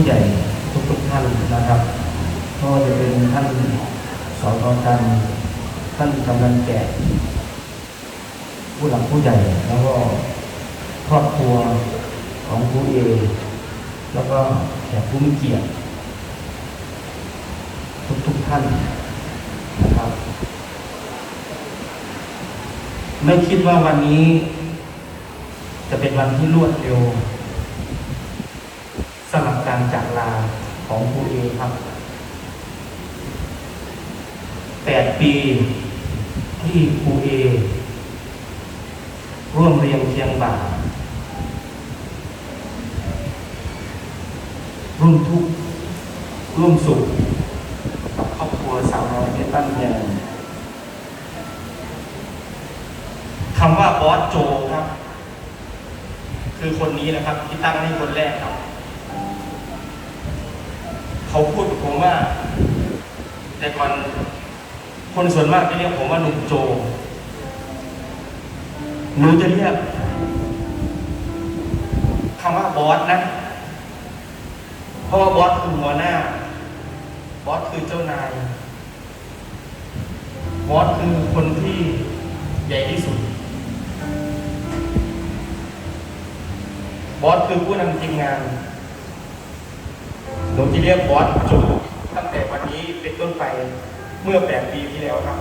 ผู้ใหญ่ทุกๆท่านนะครับก็จะเป็นท่านสอนอกันท่านกำนันแก่ผู้หลักผู้ใหญ่แล้วก็ครอบครัวของผู้เอแล้วก็แขกผู้มีเกียรติทุกๆท่านนะครับ ไม่คิดว่าวันนี้ จะเป็นวันที่รวดเร็ว การจากลาของครูเอครับแปดปีที่ครูเอ ร่วมเรียงเคียงบ่าร่วมทุกข์ร่วมสุขกับครอบครัวสาวน้อยเพชรบ้านเพียงคำว่าบอสโจครับ คือคนนี้นะครับ ที่ตั้งให้คนแรกครับ เขาพูดกับผมว่า แต่ก่อนคนส่วนมากจะเรียกผมว่าหนุ่มโจหนูจะเรียกคำว่าบอสนะ เพราะว่าบอสคือหัวหน้า บอสคือเจ้านาย บอสคือคนที่ใหญ่ที่สุด บอสคือผู้นำทีมงาน หนูจะเรียกบอสจุตั้งแต่วันนี้เป็นต้นไปเมื่อแปดปีที่แล้วครับ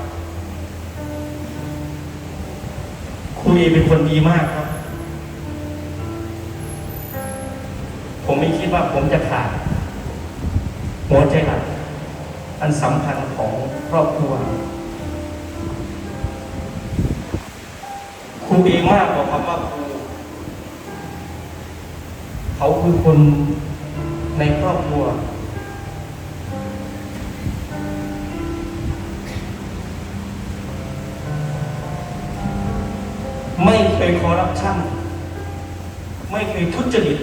ครูเอเป็นคนดีมากครับ ผมไม่คิดว่าผมจะขาดหัวใจหลักอันสำคัญของครอบครัวครูเอมากกว่าคำว่าครูเขาคือคน ในครอบครัว ไม่เคยคอร์รัปชันไม่เคยทุจริต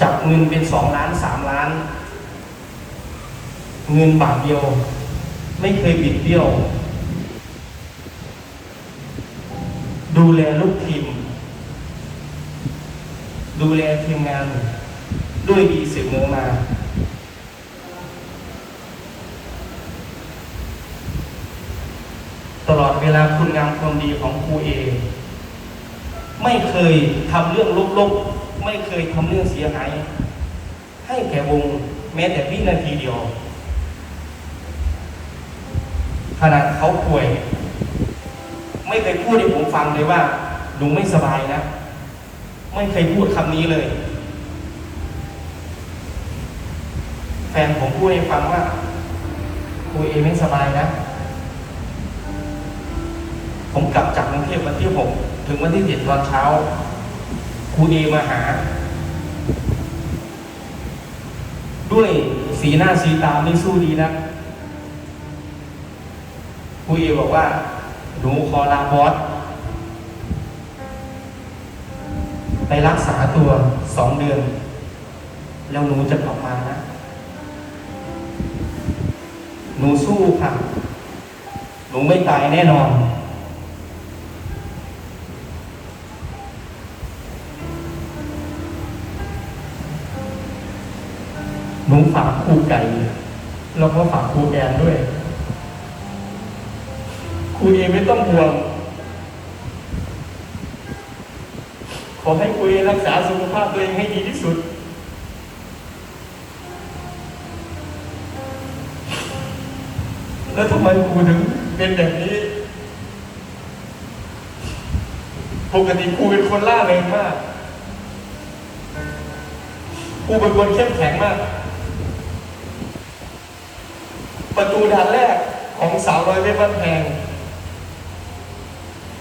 จับเงินเป็นสองล้านสามล้าน เงินบาทเดียว ไม่เคยบิดเบี้ยว ดูแลลูกทีม ดูแลทีมงาน ด้วยดีเสมอมา ตลอดเวลาคุณงามความดีของครูเองไม่เคยทำเรื่องลบๆ ไม่เคยทำเรื่องเสียหาย ให้แก่วงแม้แต่วินาทีเดียวขนาดเขาป่วย ไม่เคยพูดให้ผมฟังเลยว่าหนูไม่สบายนะ ไม่เคยพูดคำนี้เลย แฟนผมพูดให้ฟังว่าครูเอไม่สบายนะ ผมกลับจากกรุงเทพวันที่หกถึงวันที่เจ็ดตอนเช้าครูเอมาหา ด้วยสีหน้าสีตาไม่สู้ดีนะครูเอบอกว่า หนูขอลาบอสไปรักษาตัวสองเดือน แล้วหนูจะกลับมานะ หนูสู้ค่ะ หนูไม่ตายแน่นอน หนูฝากครูไก่แล้วก็ฝากครูแอนด้วย ครูเอไม่ต้องห่วง ขอให้ครูเอรักษาสุขภาพตัวเองให้ดีที่สุด แล้วทำไมครูถึงเป็นแบบนี้ ปกติครูเป็นคนล่าเริงมากครูเป็นคนเข้มแข็งมาก ประตูด่านแรกของสาวน้อยเพชรบ้านแพง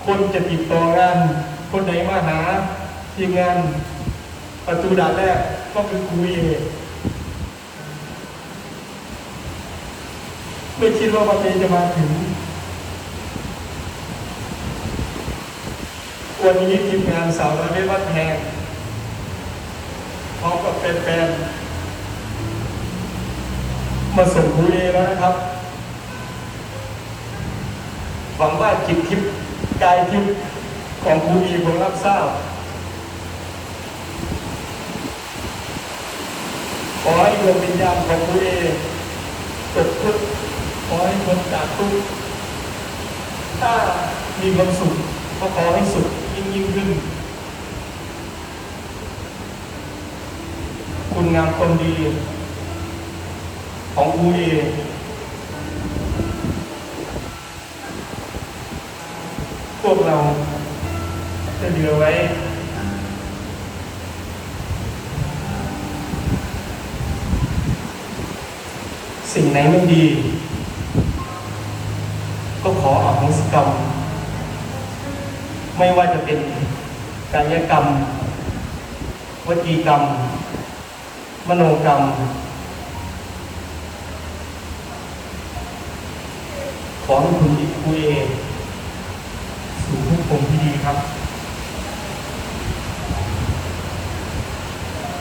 คนจะติดต่องาน คนไหนมาหาทีมงานประตูด่านแรกก็คือครูเอไม่คิดว่าวันนี้จะมาถึง วันนี้ทีมงานสาวน้อยเพชรบ้านแพงพร้อมกับแฟนๆมาส่งครูเอแล้วนะครับ หวังว่าจิตทิพย์ กายทิพย์ของครูอีผมรับทราบขอให้ดวงวิญญาณของครูเอตกทุกข์ขอให้พ้นจากทุกข์ถ้ามีความสุขก็ขอให้สุขยิ่งยิ่งขึ้น คุณงามความดีของครูเอ วกเราจะเหลือไว้สิ่งไหนไม่ดี ก็ขออโหสิกรรม ไม่ว่าจะเป็นกายกรรม วจีกรรม มโนกรรม ขอให้คุณคุยเอสู่ภพภูมิที่ดีครับ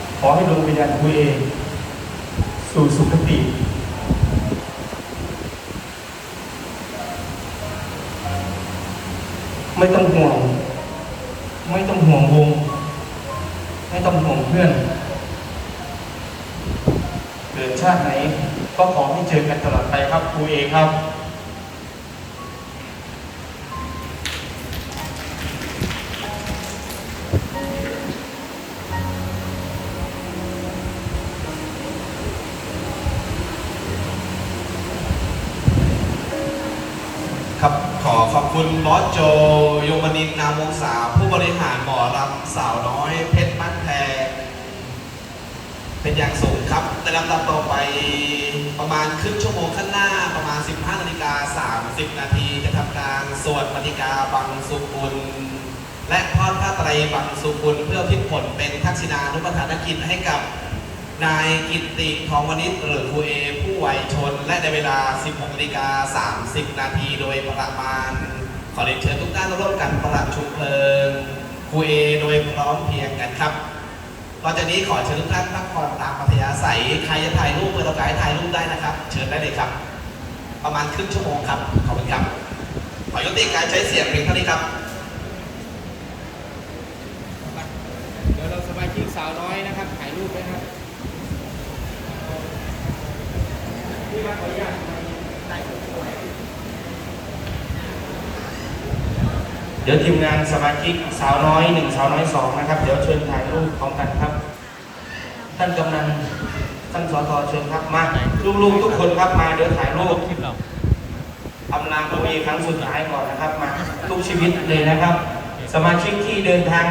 ข อให้ดวงวิญญาณคุยเองสู่สุคติไม่ต้องห่วง ไม่ต้องห่วงวง ไม่ต้องห่วงเพื่อน เกิดชาติไหน ก็ขอให้เจอกันตลอดไปครับครูเอครับครับ คุณบอสโจยมนินนามวงศาผู้บริหารหมอรำสาวน้อยเพชรบ้านแพงเป็นอย่างสูงครับในลำดับต่อไปประมาณครึ่งชั่วโมงข้างหน้าประมาณ 15นาฬิกา30 นาทีจะทำการสวดปฏิกาบังสุกุล และทอดผ้าไตรบังสุกุลเพื่อพิผลเป็นทักษิณานุปทานกิจให้กับนายกิตติทองวณิชหรือครูเอผู้วัยชน และในเวลา 16นาฬิกา30 นาทีโดยประมาณ ขอเรียนเชิญทุกท่านร่วมกันประดับชุมเพลิงครูเอโดยพร้อมเพียงกันครับต่อจากนี้ขอเชิญทุกท่านพักผ่อนตามปัธยาศัยใครจะถ่ายรูปเปิดโอกาสถ่ายรูปได้นะครับ เชิญได้เลยครับ ประมาณครึ่งชั่วโมงครับ ขอบคุณครับ ขอยุติการใช้เสียงเพียงเท่านี้ครับเดี๋ยวเราสมาชิกสาวน้อยนะครับถ่ายรูปด้วยครับที่มาขออนุญาตได้สวย เดี๋ยวทีมงานสมาชิกสาวน้อยหนึ่งสาวน้อยสองนะครับ เดี๋ยวเชิญถ่ายรูปพร้อมกันครับ ท่านกำนันท่านสทเชิญครับมาลูกๆทุกคนครับมาเดี๋ยวถ่ายรูปอำลาตัวเองครั้งสุดท้ายก่อนนะครับมาทุกชีวิตเลยนะครับ สมาชิกที่เดินทาง